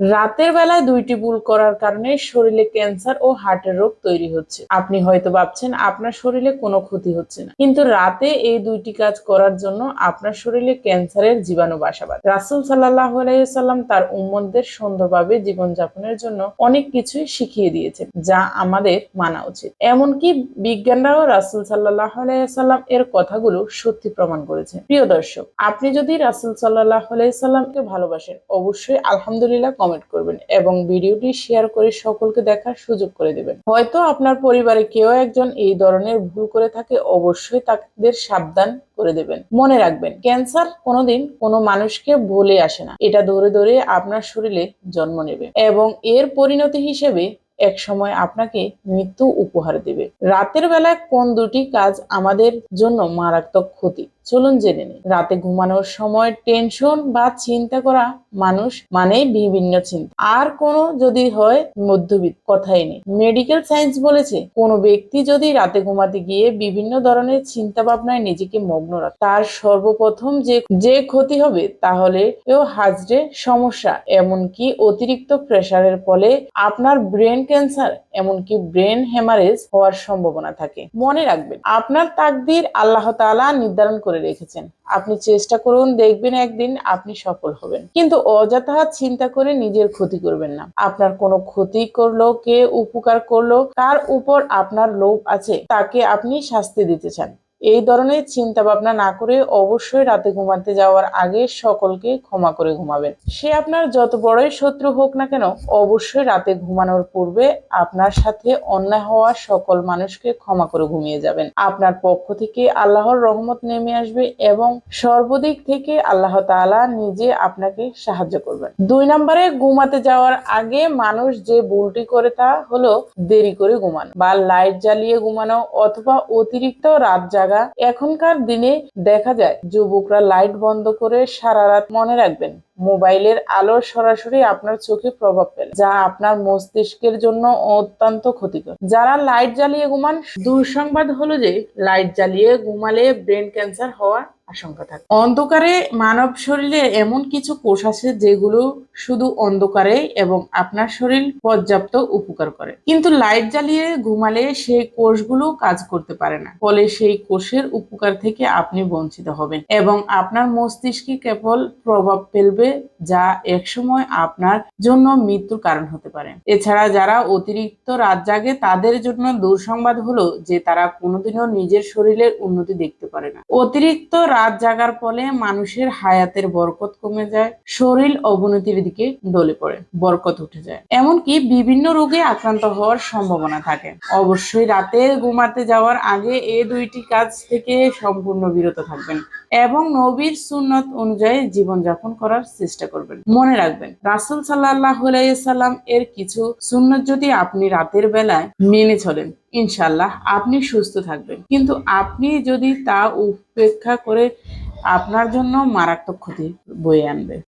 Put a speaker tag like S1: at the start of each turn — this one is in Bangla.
S1: রাতের বেলায় দুইটি ভুল করার কারণে শরীরে ক্যান্সার ও হার্টের রোগ তৈরি হচ্ছে। আপনি হয়তো ভাবছেন, আপনার শরীরে কোনো ক্ষতি হচ্ছে না। কিন্তু রাতে এই দুইটি কাজ করার জন্য আপনার শরীরে ক্যান্সারের জীবাণু বাসা বাঁধে। রাসুল সাল্লাহ আলাইসাল্লাম তার উম্মতদের সুন্দরভাবে জীবনযাপনের জন্য অনেক কিছুই শিখিয়ে দিয়েছেন, যা আমাদের মানা উচিত। এমনকি বিজ্ঞানরাও রাসুল সাল্লাহ আলাইসাল্লাম এর কথাগুলো সত্যি প্রমাণ করেছে প্রিয় দর্শক, আপনি যদি রাসুল সাল্লাহ আলাইসাল্লামকে ভালোবাসেন, অবশ্যই আলহামদুলিল্লাহ কমেন্ট করবেন এবং ভিডিওটি শেয়ার করে সকলকে দেখার সুযোগ করে দেবেন। হয়তো আপনার পরিবারে কেউ একজন এই ধরনের ভুল করে থাকে, অবশ্যই তাদের সাবধান করে দেবেন। মনে রাখবেন ক্যান্সার কোনোদিন কোনো মানুষকে বলে আসে না। এটা ধরে ধরে আপনার শরীরে জন্ম নেবে এবং এর পরিণতি হিসেবে এক সময় আপনাকে মৃত্যু উপহার দেবে। রাতের বেলায় কোন দুটি কাজ আমাদের জন্য মারাত্মক ক্ষতি? চলুন জেনে নিন রাতে ঘুমানোর সময় টেনশন বা চিন্তা করা মানুষ মানে বিভিন্ন চিন্তা। আর কোনো যদি হয় মধ্যবিত্ত, কথাই নেই। মেডিকেল সায়েন্স বলেছে, কোনো ব্যক্তি যদি রাতে ঘুমাতে গিয়ে বিভিন্ন ধরনের চিন্তা ভাবনায় নিজেকে মগ্ন রাখে, তার সর্বপ্রথম যে যে ক্ষতি হবে, তাহলে এও হাজরে সমস্যা। এমনকি অতিরিক্ত প্রেসারের ফলে আপনার ব্রেন ক্যান্সার, এমনকি ব্রেন হেমারেজ হওয়ার সম্ভাবনা থাকে। মনে রাখবেন, আপনার তাকদির আল্লাহ তাআলা নির্ধারণ করে রেখেছেন। আপনি চেষ্টা করুন, দেখবেন একদিন আপনি সফল হবেন। কিন্তু অযথা চিন্তা করে নিজের ক্ষতি করবেন না। আপনার কোনো ক্ষতি করল, কে উপকার করল তার উপর আপনার লোভ আছে, তাকে আপনি শাস্তি দিতে চান। এই ধরনের চিন্তা ভাবনা না করে অবশ্যই রাতে ঘুমাতে যাওয়ার আগে সকলকে ক্ষমা করে ঘুমাবেন। সে আপনার যত বড়ই শত্রু হোক না কেন, অবশ্যই রাতে ঘুমানোর পূর্বে আপনার সাথে অন্যায় হওয়া সকল মানুষকে ক্ষমা করে ঘুমিয়ে যাবেন। আপনার পক্ষ থেকে আল্লাহর রহমত নেমে আসবে এবং সর্বদিক থেকে আল্লাহ তাআলা নিজে আপনাকে সাহায্য করবেন। দুই নম্বরে, ঘুমাতে যাওয়ার আগে মানুষ যে ভুলটি করে তা হলো দেরি করে ঘুমানো বা লাইট জ্বালিয়ে ঘুমানো অথবা অতিরিক্ত রাত জাগা এখনকার দিনে দেখা যায় যুবকরা লাইট বন্ধ করে সারা রাত মনে রাখবেন। মোবাইলের আলো সরাসরি আপনার চোখে প্রভাব ফেলে, যা আপনার মস্তিষ্কের জন্য অত্যন্ত ক্ষতিকর। যারা লাইট জ্বালিয়ে ঘুমান, দুঃসংবাদ হলো যে লাইট জ্বালিয়ে ঘুমালে ব্রেন ক্যান্সার হওয়ার আশঙ্কা থাকে। অন্ধকারে মানব শরীরে এমন কিছু কোষ আছে যেগুলো শুধু অন্ধকারে এবং আপনার শরীর পর্যাপ্ত উপকার করে। কিন্তু লাইট জ্বালিয়ে ঘুমালে সেই কোষগুলো কাজ করতে পারে না, ফলে সেই কোষের উপকার থেকে আপনি বঞ্চিত হবেন এবং আপনার মস্তিষ্কে কেবল প্রভাব ফেলবে যা একসময় আপনার জন্য মৃত্যুর কারণ হতে পারে। এছাড়া যারা অতিরিক্ত রাত জাগে, তাদের জন্য দুঃসংবাদ হলো যে তারা কোনোদিনও নিজের শরীরের উন্নতি দেখতে পারে না। অতিরিক্ত রাত জাগার ফলে মানুষের হায়াতের বরকত কমে যায়, শরীর অবনতির দিকে ডলে পড়ে, বরকত উঠে যায়। এমনকি বিভিন্ন রোগে আক্রান্ত হওয়ার সম্ভাবনা থাকে। অবশ্যই রাতে ঘুমাতে যাওয়ার আগে এই দুইটি কাজ থেকে সম্পূর্ণ বিরত থাকবেন এবং নবীর সুন্নত অনুযায়ী জীবনযাপন করার চেষ্টা করবেন। মনে রাখবেন, রাসুল সাল্লাহ সাল্লাম এর কিছু সুন্নত যদি আপনি রাতের বেলায় মেনে চলেন ইনশাল্লাহ আপনি সুস্থ থাকবেন। কিন্তু আপনি যদি তা উপেক্ষা করে আপনার জন্য মারাত্মক ক্ষতি বয়ে আনবে।